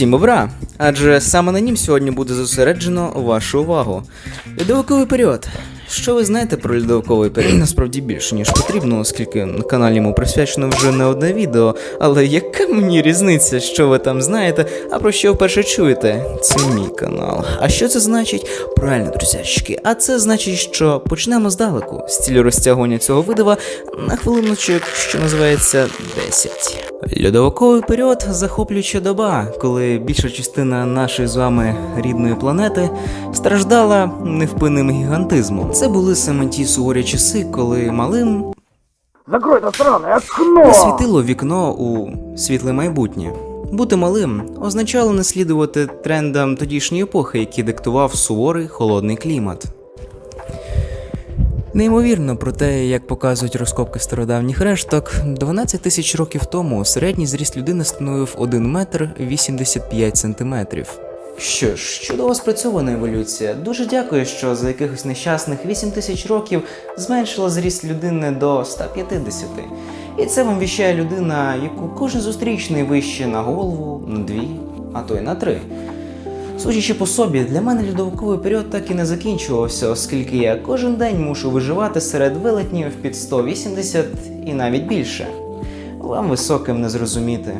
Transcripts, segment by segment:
Всім добра! Адже саме на нім сьогодні буде зосереджено вашу увагу. Льодовиковий період. Що ви знаєте про льодовиковий період? Насправді більше, ніж потрібно, оскільки на каналі йому присвячено вже не одне відео. Але яка мені різниця, що ви там знаєте, а про що вперше чуєте? Це мій канал. А що це значить? Правильно, друзячки, а це значить, що почнемо здалеку з цілі розтягування цього видива на хвилиночок, що називається 10. Льодовиковий період захоплююча доба, коли більша частина нашої з вами рідної планети страждала невпинним гігантизмом. Це були саме ті суворі часи, коли малим Закрой это сраное окно! світило вікно у світле майбутнє. Бути малим означало не слідувати трендам тодішньої епохи, які диктував суворий холодний клімат. Неймовірно про те, як показують розкопки стародавніх решток, 12 тисяч років тому середній зріст людини становив 1 метр 85 сантиметрів. Що ж, чудово спрацьована еволюція. Дуже дякую, що за якихось нещасних 8 тисяч років зменшила зріст людини до 150. І це вам віщає людина, яку кожен зустрічний вище на голову, на дві, а то й на три. Судячи по собі, для мене льодовиковий період так і не закінчувався, оскільки я кожен день мушу виживати серед велетнів під 180 і навіть більше. Вам високим не зрозуміти.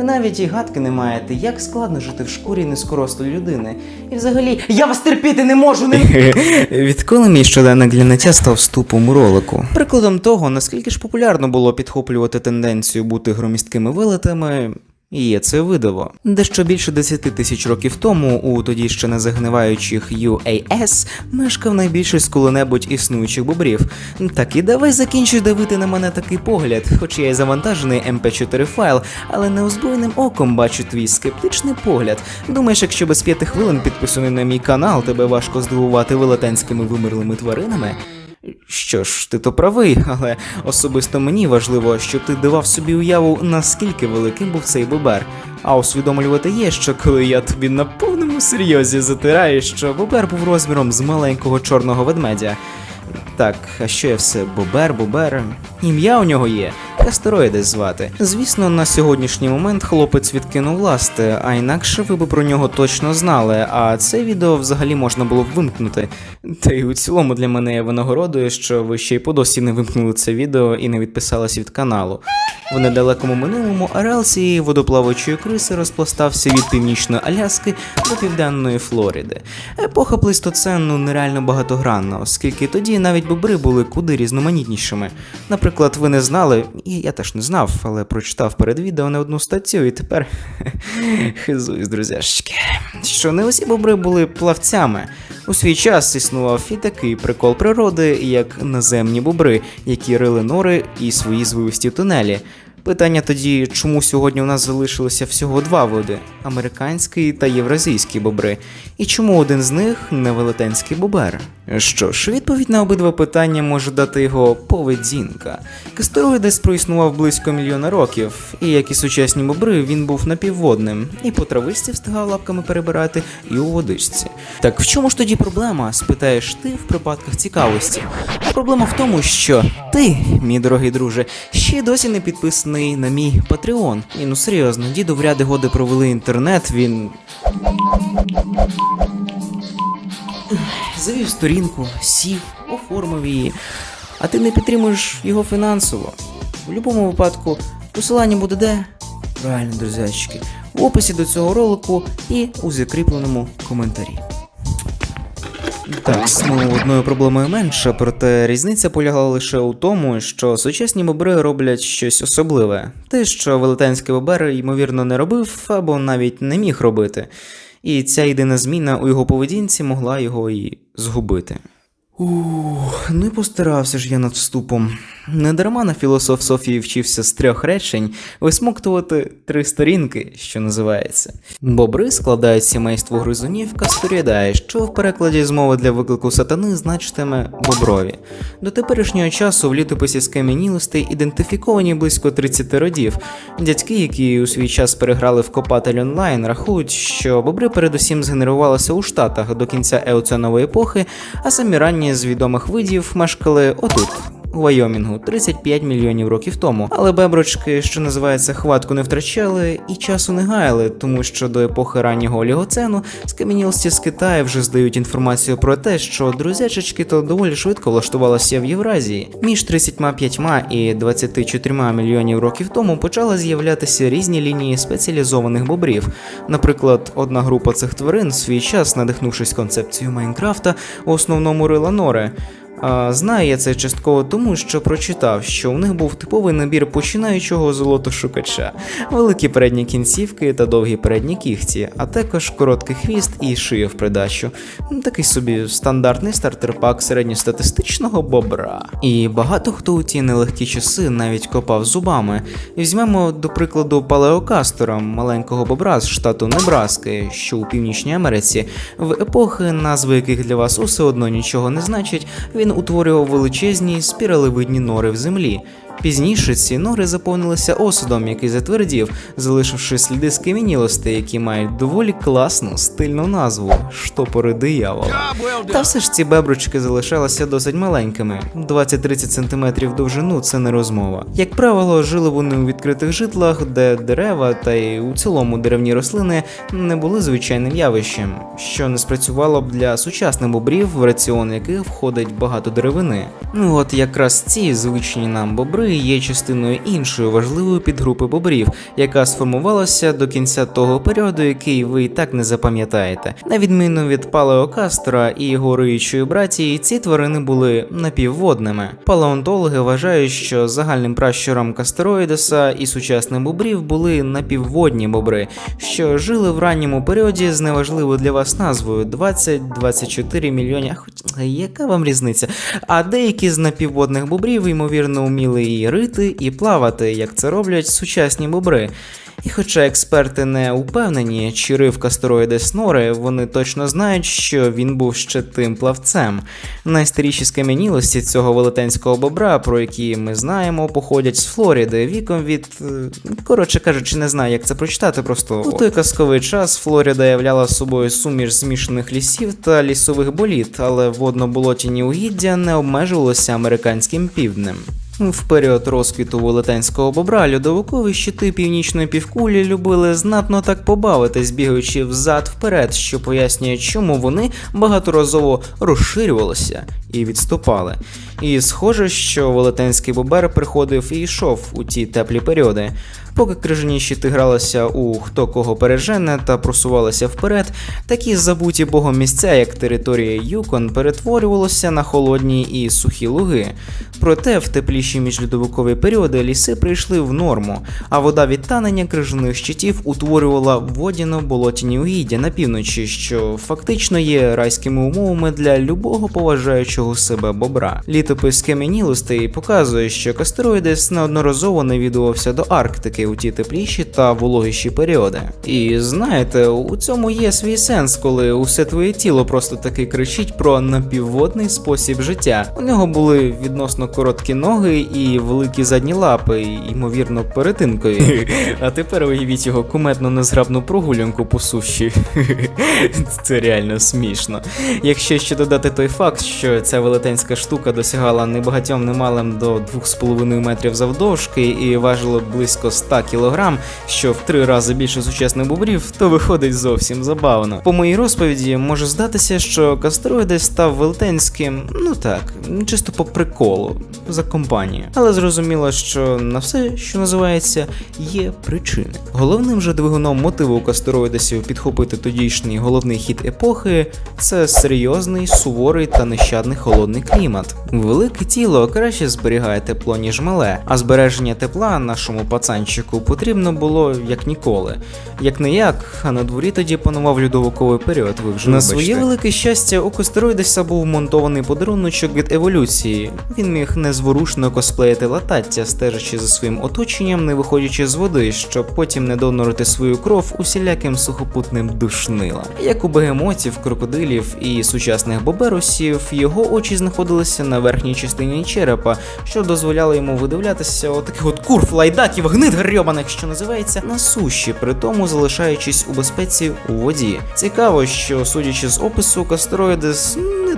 Ви навіть і гадки не маєте, як складно жити в шкурі низькорослої людини. І взагалі, я вас терпіти не можу! Не... Відколи мій щоденник для ниття став вступом у ролику. Прикладом того, наскільки ж популярно було підхоплювати тенденцію бути громісткими вилетами, є це видиво. Дещо більше 10 тисяч років тому у тоді ще не загниваючих UAS мешкав найбільший з коли-небудь існуючих бобрів. Так і давай закінчуй давити на мене такий погляд, хоч я й завантажений MP4 файл, але неозброєним оком бачу твій скептичний погляд. Думаєш, якщо без п'яти хвилин підписаний на мій канал, тебе важко здивувати велетенськими вимерлими тваринами? Що ж, ти то правий, але особисто мені важливо, щоб ти давав собі уяву, наскільки великим був цей бобер. А усвідомлювати є, що коли я тобі на повному серйозі затираю, що бобер був розміром з маленького чорного ведмедя. Так, а що я все? Бобер, бобер. Ім'я у нього є. Кастероїдес звати. Звісно, на сьогоднішній момент хлопець відкинув ласти, а інакше ви б про нього точно знали. А це відео взагалі можна було б вимкнути. Та й у цілому для мене є винагородою, що ви ще й по досі не вимкнули це відео і не відписались від каналу. В недалекому минулому ареал цієї водоплаваючої криси розпластався від північної Аляски до південної Флориди. Епоха плейстоцену нереально багатогранна, оскільки тоді навіть бобри були куди різноманітнішими. Наприклад, ви не знали, і я теж не знав, але прочитав перед відео не одну статтю, і тепер хизуюсь, друзяшки. Що не усі бобри були плавцями. У свій час існував і такий прикол природи, як наземні бобри, які рили нори і свої звивисті тунелі. Питання тоді, чому сьогодні у нас залишилося всього два види американський та євразійський бобри, і чому один з них не велетенський бобер? Що ж, відповідь на обидва питання може дати його поведінка. Кастероїдес проіснував близько мільйона років, і як і сучасні бобри, він був напівводним, і по травичці встигав лапками перебирати, і у водичці. Так в чому ж тоді проблема? спитаєш ти в припадках цікавості. Проблема в тому, що ти, мій дорогий друже, ще досі не підписаний на мій Patreon. І ну серйозно, діду в ряди годи провели інтернет, він. Завів сторінку, сів, оформив її, а ти не підтримуєш його фінансово. В будь-якому випадку посилання буде де? Правильно, друзячки, в описі до цього ролику і у закріпленому коментарі. Так, ну одною проблемою менше, проте різниця полягала лише у тому, що сучасні бобри роблять щось особливе, те, що велетенський бобер, ймовірно, не робив або навіть не міг робити. І ця єдина зміна у його поведінці могла його і згубити. Ух, і постарався ж я над вступом. Недарма на філософ Софії вчився з трьох речень висмоктувати три сторінки, що називається. Бобри складають сімейство гризунів Касторідаe, що в перекладі з мови для виклику сатани значитиме боброві. До теперішнього часу в літописі скам'янілостей ідентифіковані близько 30 родів. Дядьки, які у свій час переграли в Копатель онлайн, рахують, що бобри передусім згенерувалися у Штатах до кінця еоценової епохи, а самі ранні з відомих видів мешкали отут, у Вайомінгу 35 мільйонів років тому. Але беброчки, що називається, хватку не втрачали і часу не гаяли, тому що до епохи раннього олігоцену скам'янілості з Китаю вже здають інформацію про те, що друзячечки то доволі швидко влаштувалися в Євразії. Між 35 і 24 мільйонів років тому почали з'являтися різні лінії спеціалізованих бобрів. Наприклад, одна група цих тварин свій час, надихнувшись концепцією Майнкрафта, у основному рила нори. А знаю я це частково тому, що прочитав, що у них був типовий набір починаючого золотошукача, великі передні кінцівки та довгі передні кігті, а також короткий хвіст і шия в придачу. Такий собі стандартний стартер-пак середньостатистичного бобра. І багато хто у ті нелегкі часи навіть копав зубами. Візьмемо до прикладу палеокастора, маленького бобра з штату Небраски, що у Північній Америці, в епохи, назви яких для вас усе одно нічого не значить, він утворював величезні спіралевидні нори в землі. Пізніше ці нори заповнилися осадом, який затвердів, залишивши сліди скам'янілостей, які мають доволі класну стильну назву штопори диявола. Та все ж ці беброчки залишалися досить маленькими. 20-30 см довжину це не розмова. Як правило, жили вони у відкритих житлах, де дерева та й у цілому деревні рослини не були звичайним явищем, що не спрацювало б для сучасних бобрів, в раціон яких входить багато деревини. Ну от якраз ці звичні нам бобри є частиною іншої важливої підгрупи бобрів, яка сформувалася до кінця того періоду, який ви і так не запам'ятаєте. На відміну від палеокастера і його риючої братії, ці тварини були напівводними. Палеонтологи вважають, що загальним пращуром кастероїдеса і сучасних бобрів були напівводні бобри, що жили в ранньому періоді з неважливою для вас назвою 20-24 мільйони. Хоч яка вам різниця? А деякі з напівводних бобрів, ймовірно, вміли і рити, і плавати, як це роблять сучасні бобри. І хоча експерти не упевнені, чи рив кастероїдес нори, вони точно знають, що він був ще тим плавцем. Найстаріші скам'янілості цього велетенського бобра, про які ми знаємо, походять з Флоріди віком від. е, Коротше кажучи, не знаю, як це прочитати. Просто у той казковий час Флоріда являла собою суміш змішаних лісів та лісових боліт, але водно-болотяні угіддя не обмежувалося американським півднем. В період розквіту велетенського бобра льодовикові щити північної півкулі любили знатно так побавитись, бігаючи взад вперед, що пояснює, чому вони багаторазово розширювалися і відступали. І схоже, що велетенський бобер приходив і йшов у ті теплі періоди. Поки крижані щити гралися у хто кого пережене та просувалися вперед, такі забуті богом місця, як територія Юкон, перетворювалися на холодні і сухі луги. Проте в тепліші міжльодовикові періоди ліси прийшли в норму, а вода від танення крижаних щитів утворювала водяно-болотяні угіддя на півночі, що фактично є райськими умовами для любого поважаючого себе бобра. Літопис кам'янілостей показує, що кастероїдес неодноразово навідувався до Арктики у ті тепліші та вологіші періоди. І знаєте, у цьому є свій сенс, коли усе твоє тіло просто таки кричить про напівводний спосіб життя. У нього були відносно короткі ноги і великі задні лапи, ймовірно, перетинкові. А тепер уявіть його куметно незграбну прогулянку по суші. Це реально смішно. Якщо ще додати той факт, що ця велетенська штука досягала небагатьом немалим до 2,5 метрів завдовжки і важила близько 100 кг, що в три рази більше сучасних бобрів, то виходить зовсім забавно. По моїй розповіді може здатися, що кастероїдес став велетенським, ну так, чисто по приколу, за компанію. Але зрозуміло, що на все, що називається, є причини. Головним же двигуном мотиву кастероїдесів підхопити тодішній головний хід епохи це серйозний, суворий та нещадний холодний клімат. Велике тіло краще зберігає тепло, ніж мале, а збереження тепла нашому пацанчику потрібно було як ніколи. Як не як, а на дворі тоді панував льодовиковий період. Ви вже На вибачте. своє велике щастя, у Костероїдеса був монтований подаруночок від еволюції. Він міг незворушно косплеїти латаття, стежачи за своїм оточенням, не виходячи з води, щоб потім не донорити свою кров усіляким сухопутним душнилам. Як у бегемотів, крокодилів і сучасних боберусів, його очі знаходилися на верхній частині черепа, що дозволяло йому видивлятися отаких от курв, лайдаків, гнид грьобаних, що називається, на суші, при тому залишаючись у безпеці у воді. Цікаво, що судячи з опису, кастероїди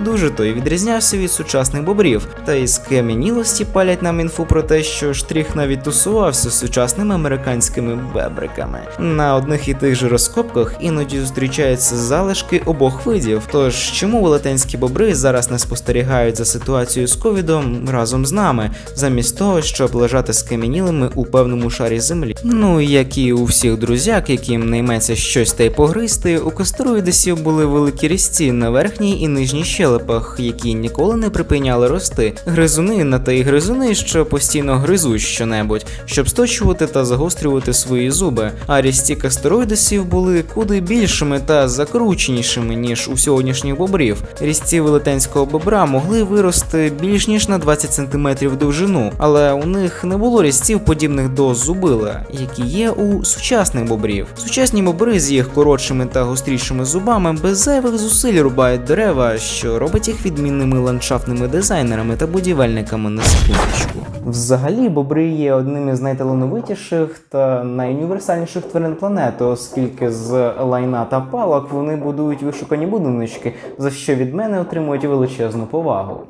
дуже то й відрізнявся від сучасних бобрів. Та й з кам'янілості палять нам інфу про те, що штрих навіть тусувався з сучасними американськими бебриками. На одних і тих же розкопках іноді зустрічаються залишки обох видів. Тож чому велетенські бобри зараз не спостерігають за ситуацією з ковідом разом з нами, замість того, щоб лежати скам'янілими у певному шарі землі? Ну як і у всіх друзяк, яким найметься щось та й погризти, у кастероїдесів були великі різці на верхній і нижній щелепах, які ніколи не припиняли рости. Гризуни на те й гризуни, що постійно гризуть щонебудь, щоб сточувати та загострювати свої зуби. А різці кастероїдесів були куди більшими та закрученішими, ніж у сьогоднішніх бобрів. Різці велетенського бобра могли вирости більш ніж на 20 см довжину, але у них не було різців подібних до зубила, які є у сучасних бобрів. Сучасні бобри з їх коротшими та гострішими зубами без зайвих зусиль рубають дерева, що робить їх відмінними ландшафтними дизайнерами та будівельниками на секундочку. Взагалі, бобри є одним із найталановитіших та найуніверсальніших тварин планети, оскільки з лайна та палок вони будують вишукані будиночки, за що від мене отримують величезну повагу.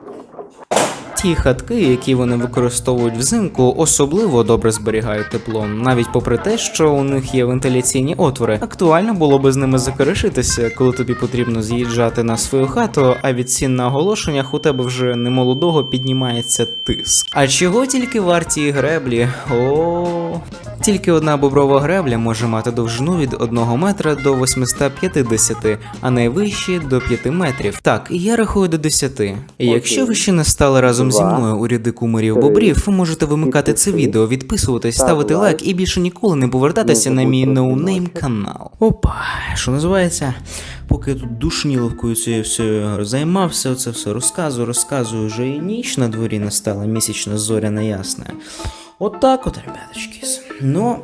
Ті хатки, які вони використовують взимку, особливо добре зберігають тепло, навіть попри те, що у них є вентиляційні отвори. Актуально було би з ними закорешитися, коли тобі потрібно з'їжджати на свою хату, а від цін на оголошеннях у тебе вже немолодого піднімається тиск. А чого тільки варті греблі? О, тільки одна боброва гребля може мати довжину від 1 метра до 850, а найвищі до 5 метрів. Так, я рахую до 10. І якщо ви ще не стали разом зі мною у ряди кумирів бобрів, ви можете вимикати це відео, відписуватись, ставити лайк і більше ніколи не повертатися Ну, на мій ноунейм канал. Опа, що називається? Поки я тут душніловкою цією всею займався, це все розказую, розказую, вже і ніч на дворі настала місячна зоряна ясна. От так от, ребяточки. Ну,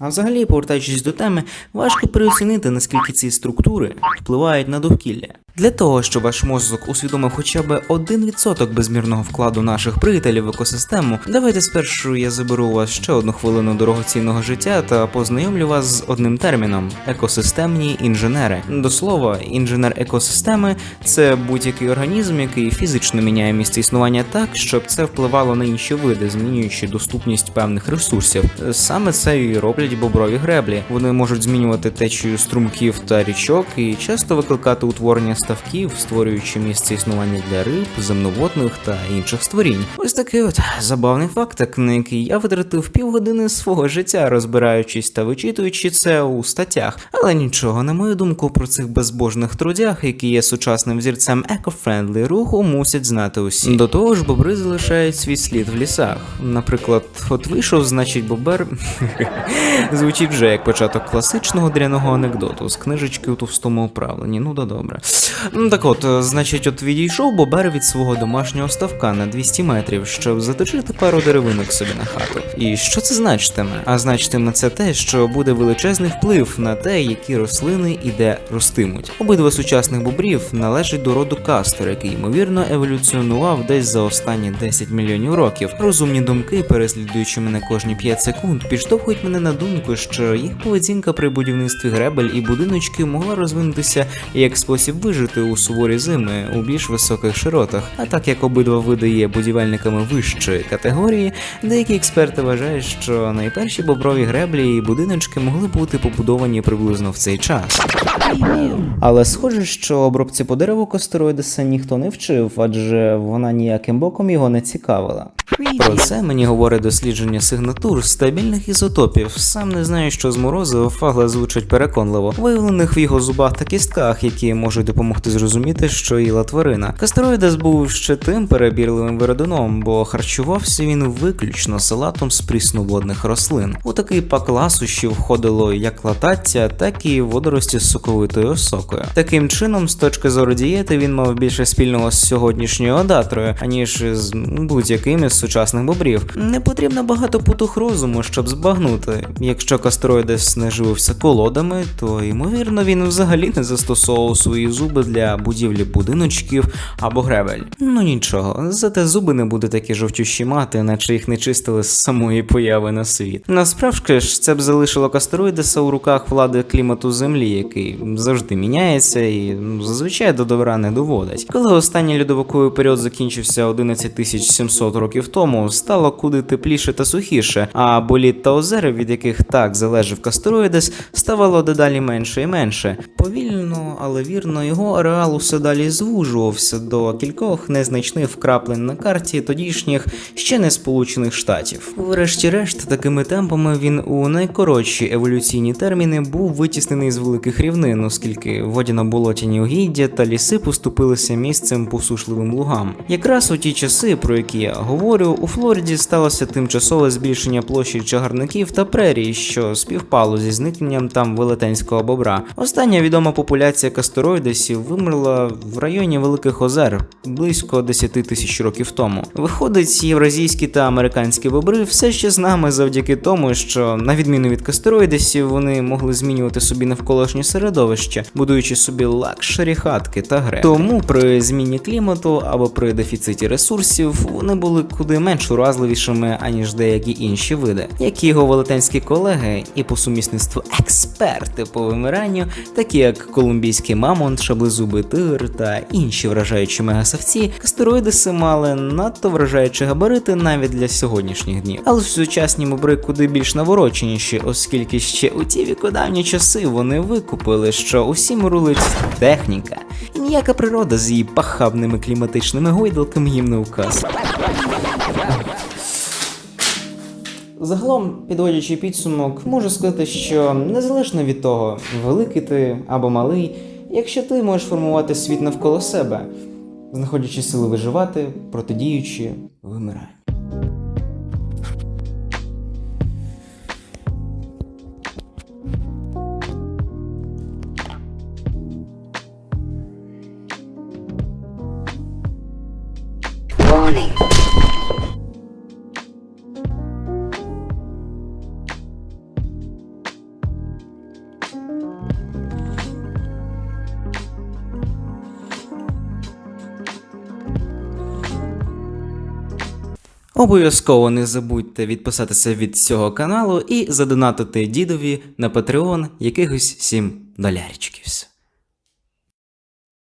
а взагалі, повертаючись до теми, важко переоцінити, наскільки ці структури впливають на довкілля. Для того, щоб ваш мозок усвідомив хоча б 1% безмірного вкладу наших приятелів в екосистему, давайте спершу я заберу у вас ще одну хвилину дорогоцінного життя та познайомлю вас з одним терміном екосистемні інженери. До слова, інженер екосистеми це будь-який організм, який фізично міняє місце існування так, щоб це впливало на інші види, змінюючи доступність певних ресурсів. Саме це і роблять боброві греблі. Вони можуть змінювати течію струмків та річок і часто викликати утворення ставків, створюючи місце існування для риб, земноводних та інших створінь. Ось такий от забавний фактик, на який я витратив півгодини свого життя, розбираючись та вичитуючи це у статтях. Але нічого, на мою думку, про цих безбожних трудях, які є сучасним взірцем еко-френдлі руху, мусять знати усі. До того ж, бобри залишають свій слід в лісах. Наприклад, от вийшов, значить, бобер. Звучить вже як початок класичного дряного анекдоту з книжечки у товстому управленні. Ну да добре. Так от, е, значить, от відійшов бобер від свого домашнього ставка на 200 метрів, щоб заточити пару деревинок собі на хату. І що це значитиме? А значитиме це те, що буде величезний вплив на те, які рослини і де ростимуть. Обидва сучасних бобрів належать до роду кастор, який ймовірно еволюціонував десь за останні 10 мільйонів років. Розумні думки, переслідуючи мене кожні 5 секунд, підштовхують мене на думку, що їх поведінка при будівництві гребель і будиночки могла розвинутися як спосіб вижити у суворі зими у більш високих широтах. А так як обидва види є будівельниками вищої категорії, деякі експерти вважають, що найперші боброві греблі і будиночки могли бути побудовані приблизно в цей час. Але схоже, що обробці по дереву Костероїдеса ніхто не вчив, адже вона ніяким боком його не цікавила. Про це мені говорить дослідження сигнатур стабільних ізотопів. Сам не знаю, що зморозив, але звучить переконливо, виявлених в його зубах та кістках, які можуть допомогти зрозуміти, що їла тварина. Кастероїдес був ще тим перебірливим виродуном, бо харчувався він виключно салатом з прісноводних рослин. У такий пак ласощів входило як латаття, так і водорості з соковитою осокою. Таким чином, з точки зору дієти, він мав більше спільного з сьогоднішньою одатрою, аніж з будь-яким із сучасних бобрів. Не потрібно багато потух розуму, щоб збагнути. Якщо Кастроїдес не живився колодами, то ймовірно він взагалі не застосовував свої зуби для будівлі будиночків або гребель. Ну нічого, зате зуби не буде такі жовтющі мати, наче їх не чистили з самої появи на світ. Насправді ж це б залишило Кастероїдеса у руках влади клімату землі, який завжди міняється і ну, зазвичай до добра не доводить. Коли останній льодовиковий період закінчився 11 700 років тому, стало куди тепліше та сухіше, а боліт та озера, від яких так залежав Кастероїдес, ставало дедалі менше і менше. Повільно, але вірно, його ареал усе далі звужувався до кількох незначних вкраплень на карті тодішніх ще не сполучених штатів. Врешті-решт, такими темпами він у найкоротші еволюційні терміни був витіснений з великих рівнин, оскільки водяно-болотяні угіддя та ліси поступилися місцем посушливим лугам. Якраз у ті часи, про які я говорю, у Флориді сталося тимчасове збільшення площі чагарників та прерій, що співпало зі зникненням там велетенського бобра. Остання відома популяція кастероїдесів вимерла в районі Великих Озер близько 10 тисяч років тому. Виходить, євразійські та американські бобри все ще з нами завдяки тому, що на відміну від кастероїдесів, вони могли змінювати собі навколишнє середовище, будуючи собі лакшері хатки та греблі. Тому при зміні клімату або при дефіциті ресурсів вони були куди менш уразливішими, аніж деякі інші види, як його велетенські колеги і по сумісництву експерти по вимиранню, такі як колумбійський мамонт, шаблезубий тигр та інші вражаючі мегасавці, кастероїдеси мали надто вражаючі габарити навіть для сьогоднішніх днів. Але сучасні бобри куди більш навороченіші, оскільки ще у ті вікодавні часи вони викупили, що усім рулить техніка, і ніяка природа з її пахабними кліматичними гойдалками їм не указ. Загалом, підводячи підсумок, можу сказати, що незалежно від того, великий ти або малий, якщо ти можеш формувати світ навколо себе, знаходячи сили виживати, протидіючи вимиранню. Warning. Обов'язково не забудьте відписатися від цього каналу і задонатити дідові на Patreon якихось 7 долярчиків.